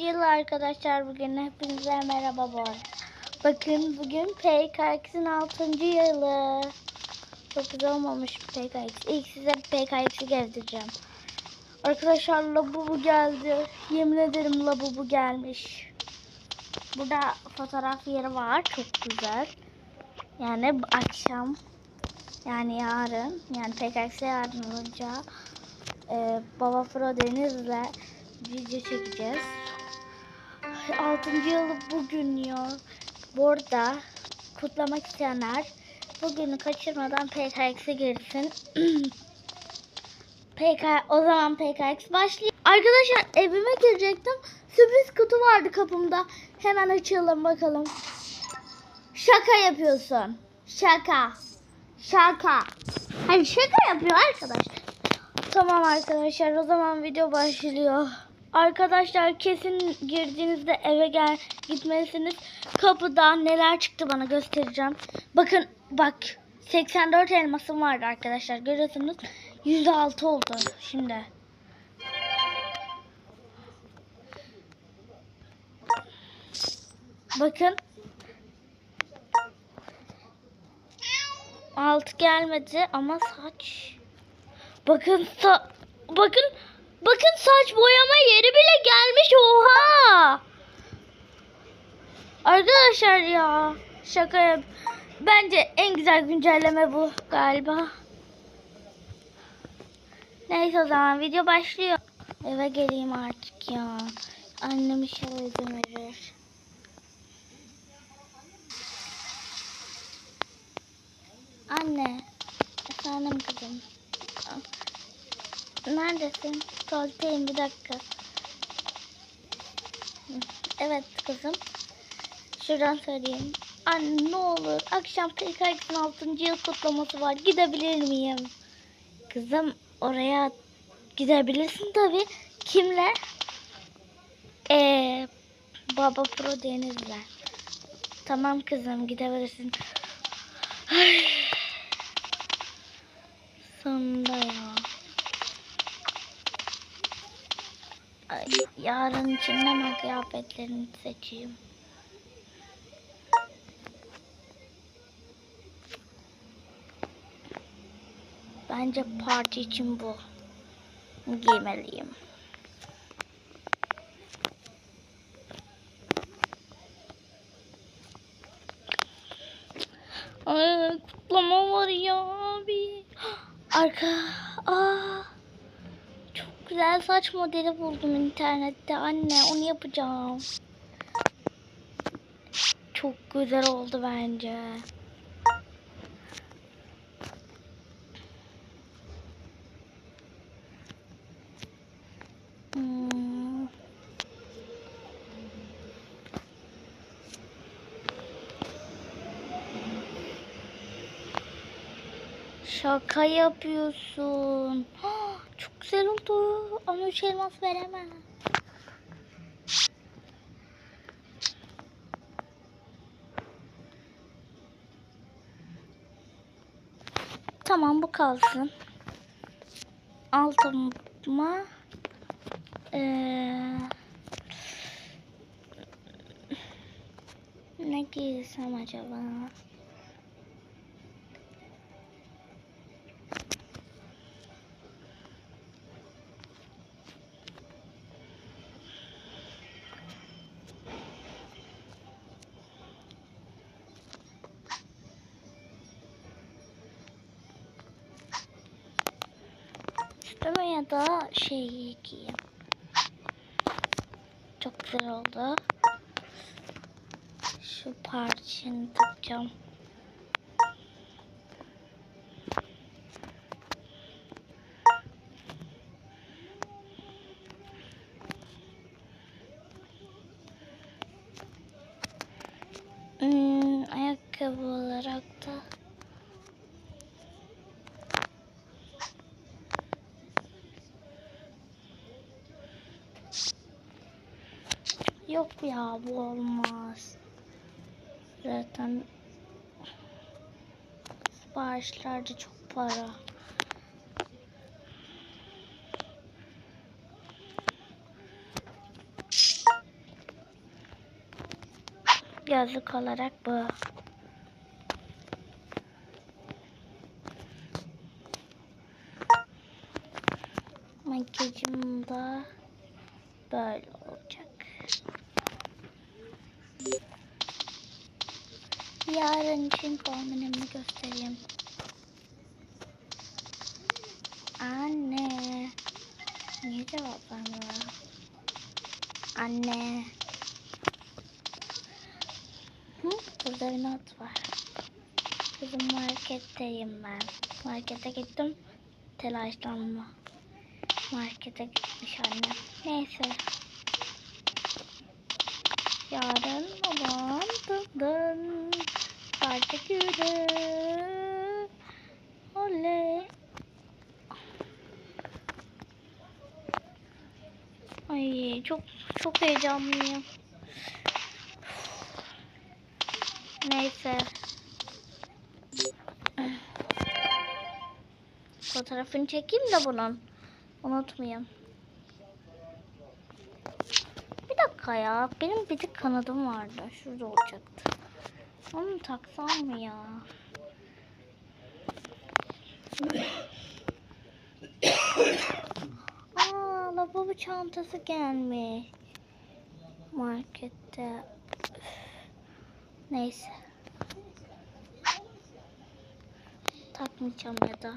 Yıl arkadaşlar bugün hepinize merhaba bu. Bakın bugün PKX'in 6. yılı. Çok güzel olmamış PKX. İlk size PKX'i gezdireceğim. Arkadaşlar Labubu geldi. Yemin ederim Labubu gelmiş. Burada fotoğraf yeri var. Çok güzel. Yani akşam yani yarın yani PKX'e yarın olacak. Ee, Baba Fro Deniz'le video çekeceğiz. 6. yılı bugün ya. Bu kutlamak isteyenler bugünü kaçırmadan PKX'e girsin. PK o zaman PKX başlıyor. Arkadaşlar evime girecektim. Sürpriz kutu vardı kapımda. Hemen açalım bakalım. Şaka yapıyorsun. Şaka. Şaka. Hayır şaka yapıyor arkadaşlar. Tamam arkadaşlar o zaman video başlıyor. Arkadaşlar kesin girdiğinizde eve gel gitmelisiniz. Kapıda neler çıktı bana göstereceğim. Bakın bak 84 elmasım vardı arkadaşlar görüyorsunuz. 106 oldu şimdi. Bakın. Alt gelmedi ama saç. Bakın sa bakın bakın saç boyama yeri bile gelmiş oha. Arkadaşlar ya şaka yap. Bence en güzel güncelleme bu galiba. Neyse o zaman video başlıyor. Eve geleyim artık ya. Annem inşallah izin verir. Anne. Efendim kızım. Neredesin? Tuvaletteyim bir dakika. Evet kızım. Şuradan söyleyeyim. Anne ne olur akşam PKX'in 6. yıl kutlaması var. Gidebilir miyim? Kızım oraya gidebilirsin tabi. Kimle? Ee, Baba Pro Deniz'le. Tamam kızım gidebilirsin. Ay. Sonunda ya. Ay, yarın için hemen kıyafetlerini seçeyim. Bence parti için bu. Giymeliyim. Ay kutlama var ya abi. Arka. Aa. Güzel saç modeli buldum internette. Anne onu yapacağım. Çok güzel oldu bence. Hmm. Şaka yapıyorsun. Çok güzel oldu. Ama üç elmas veremem. Tamam bu kalsın. Altıma ee, ne giysem acaba? Üstüme ya da şey giyeyim. Çok güzel oldu. Şu parçanı takacağım. Hmm, ayakkabı olarak da Yok ya bu olmaz. Zaten siparişlerde çok para. Gözlük olarak bu. Makyajım da böyle olacak. Yarın için kombinimi göstereyim. Anne. Niye cevap vermiyor? Anne. Hı, burada bir not var. Kızım marketteyim ben. Markete gittim. Telaşlanma. Markete gitmiş annem. Neyse. Yarın babam dın günü. Oley. Ay çok çok heyecanlıyım. Neyse. Fotoğrafını çekeyim de bunun. Unutmayayım. Bir dakika ya. Benim bir tık kanadım vardı. Şurada olacaktı. Onu taksam mı ya? Aa, lavabo çantası gelmiş. Markette. Neyse. Takmayacağım ya da.